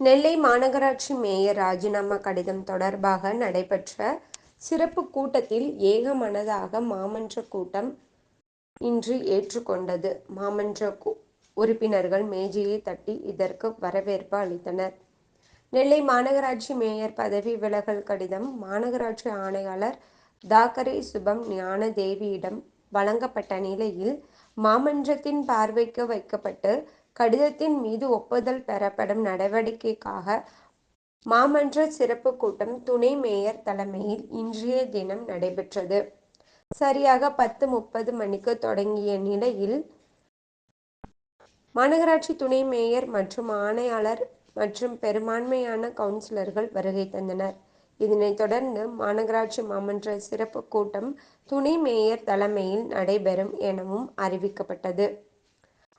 நெல்லை மாநகராட்சி மேயர் ராஜினாமா கடிதம் தொடர்பாக நடைபெற்ற சிறப்பு கூட்டத்தில் ஏகமனதாக மாமன்ற கூட்டம் இன்று ஏற்றுக்கொண்டது. மாமன்ற உறுப்பினர்கள் மேஜையை தட்டி இதற்கு வரவேற்பு அளித்தனர். நெல்லை மாநகராட்சி மேயர் பதவி விலகல் கடிதம் மாநகராட்சி ஆணையாளர் தாக்கரே சுபம் ஞானதேவியிடம் வழங்கப்பட்ட நிலையில் மாமன்றத்தின் பார்வைக்கு வைக்கப்பட்டு கடிதத்தின் மீது ஒப்புதல் பெறப்படும் நடவடிக்கைக்காக மாமன்ற சிறப்பு கூட்டம் துணை மேயர் தலைமையில் இன்றைய தினம் நடைபெற்றது. சரியாக பத்து முப்பது மணிக்கு தொடங்கிய நிலையில் மாநகராட்சி துணை மேயர் மற்றும் ஆணையாளர் மற்றும் பெரும்பான்மையான கவுன்சிலர்கள் வருகை தந்தனர். இதனை தொடர்ந்து மாநகராட்சி மாமன்ற சிறப்பு கூட்டம் துணை மேயர் தலைமையில் நடைபெறும் எனவும் அறிவிக்கப்பட்டது.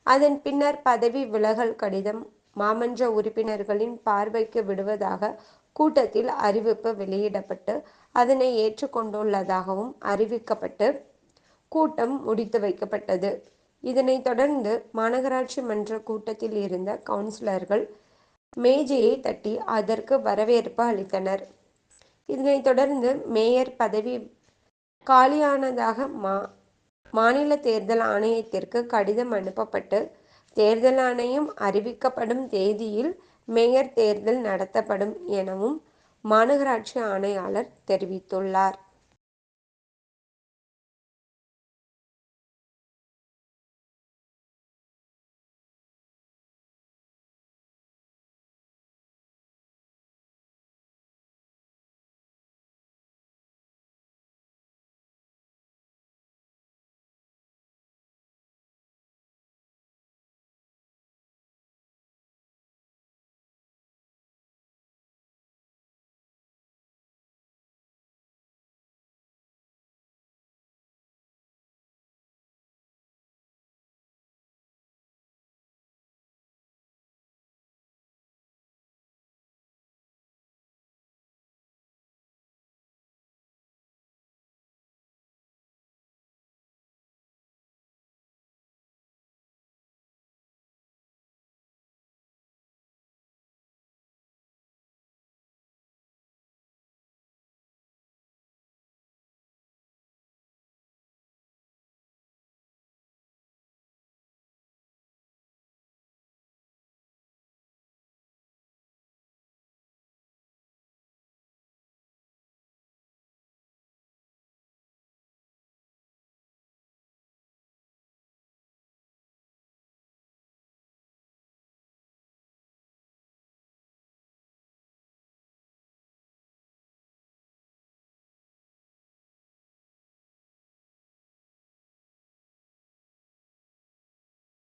அதன் பின்னர் பதவி விலகல் கடிதம் மாமன்ற உறுப்பினர்களின் பார்வைக்கு விடுவதாக கூட்டத்தில் அறிவிப்பு வெளியிடப்பட்டு அதனை ஏற்றுக்கொண்டுள்ளதாகவும் அறிவிக்கப்பட்டு கூட்டம் முடித்து வைக்கப்பட்டது. இதனை தொடர்ந்து மாநகராட்சி மன்ற கூட்டத்தில் இருந்த கவுன்சிலர்கள் மேஜையை தட்டி அதற்கு வரவேற்பு அளித்தனர். இதனைத் தொடர்ந்து மேயர் பதவி காலியானதாக மா மாநில தேர்தல் ஆணையத்திற்கு கடிதம் அனுப்பப்பட்டு தேர்தல் ஆணையம் அறிவிக்கப்படும் தேதியில் மேயர் தேர்தல் நடத்தப்படும் எனவும் மாநகராட்சி ஆணையாளர் தெரிவித்துள்ளார்.